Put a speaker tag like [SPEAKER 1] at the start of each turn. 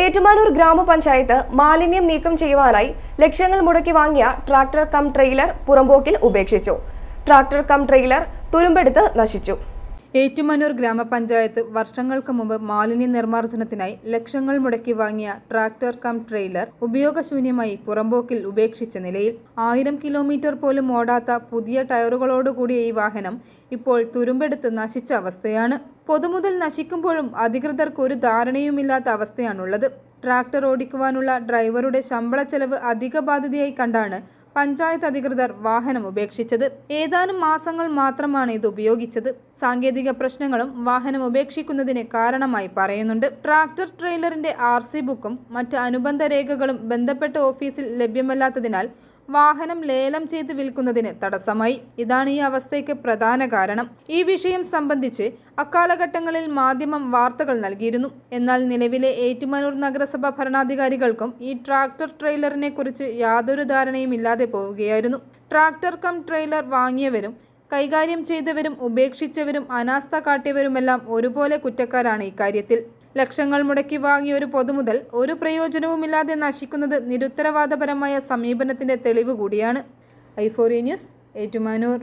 [SPEAKER 1] ഏറ്റുമാനൂർ ഗ്രാമപഞ്ചായത്ത് മാലിന്യം നീക്കം ചെയ്യുവാനായി ലക്ഷങ്ങൾ മുടക്കി വാങ്ങിയ ട്രാക്ടർ കം ട്രെയിലർ പുറമ്പോക്കിൽ ഉപേക്ഷിച്ചു. ട്രാക്ടർ കം ട്രെയിലർ തുരുമ്പെടുത്ത് നശിച്ചു.
[SPEAKER 2] ഏറ്റുമാനൂർ ഗ്രാമപഞ്ചായത്ത് വർഷങ്ങൾക്ക് മുമ്പ് മാലിന്യ നിർമ്മാർജനത്തിനായി ലക്ഷങ്ങൾ മുടക്കി വാങ്ങിയ ട്രാക്ടർ കം ട്രെയിലർ ഉപയോഗശൂന്യമായി പുറമ്പോക്കിൽ ഉപേക്ഷിച്ച നിലയിൽ ആയിരം കിലോമീറ്റർ പോലും ഓടാത്ത പുതിയ ടയറുകളോടുകൂടിയ ഈ വാഹനം ഇപ്പോൾ തുരുമ്പെടുത്ത് നശിച്ച അവസ്ഥയാണ്. പൊതുമുതൽ നശിക്കുമ്പോഴും അധികൃതർക്ക് ഒരു ധാരണയുമില്ലാത്ത അവസ്ഥയാണുള്ളത്. ട്രാക്ടർ ഓടിക്കുവാനുള്ള ഡ്രൈവറുടെ ശമ്പള ചെലവ് അധിക ബാധ്യതയായി കണ്ടാണ് പഞ്ചായത്ത് അധികൃതർ വാഹനം ഉപേക്ഷിച്ചത്. ഏതാനും മാസങ്ങൾ മാത്രമാണ് ഇത് ഉപയോഗിച്ചത്. സാങ്കേതിക പ്രശ്നങ്ങളും വാഹനം ഉപേക്ഷിക്കുന്നതിന് കാരണമായി പറയുന്നുണ്ട്. ട്രാക്ടർ ട്രെയിലറിന്റെ ആർ ബുക്കും മറ്റ് അനുബന്ധ രേഖകളും ബന്ധപ്പെട്ട ഓഫീസിൽ ലഭ്യമല്ലാത്തതിനാൽ വാഹനം ലേലം ചെയ്ത് വിൽക്കുന്നതിന് തടസ്സമായി. ഇതാണ് ഈ അവസ്ഥയ്ക്ക് പ്രധാന കാരണം. ഈ വിഷയം സംബന്ധിച്ച് അക്കാലഘട്ടങ്ങളിൽ മാധ്യമം വാർത്തകൾ നൽകിയിരുന്നു. എന്നാൽ നിലവിലെ ഏറ്റുമാനൂർ നഗരസഭ ഭരണാധികാരികൾക്കും ഈ ട്രാക്ടർ ട്രെയിലറിനെ കുറിച്ച് യാതൊരു ധാരണയും ഇല്ലാതെ പോവുകയായിരുന്നു. ട്രാക്ടർ കം ട്രെയിലർ വാങ്ങിയവരും കൈകാര്യം ചെയ്തവരും ഉപേക്ഷിച്ചവരും അനാസ്ഥ കാട്ടിയവരുമെല്ലാം ഒരുപോലെ കുറ്റക്കാരാണ് ഇക്കാര്യത്തിൽ. ലക്ഷങ്ങൾ മുടക്കി വാങ്ങിയ ഒരു പൊതുമുതൽ ഒരു പ്രയോജനവുമില്ലാതെ നശിക്കുന്നത് നിരുത്തരവാദപരമായ സമീപനത്തിന്റെ തെളിവ് കൂടിയാണ്. ഐഫോറി ന്യൂസ് ഏറ്റുമാനൂർ.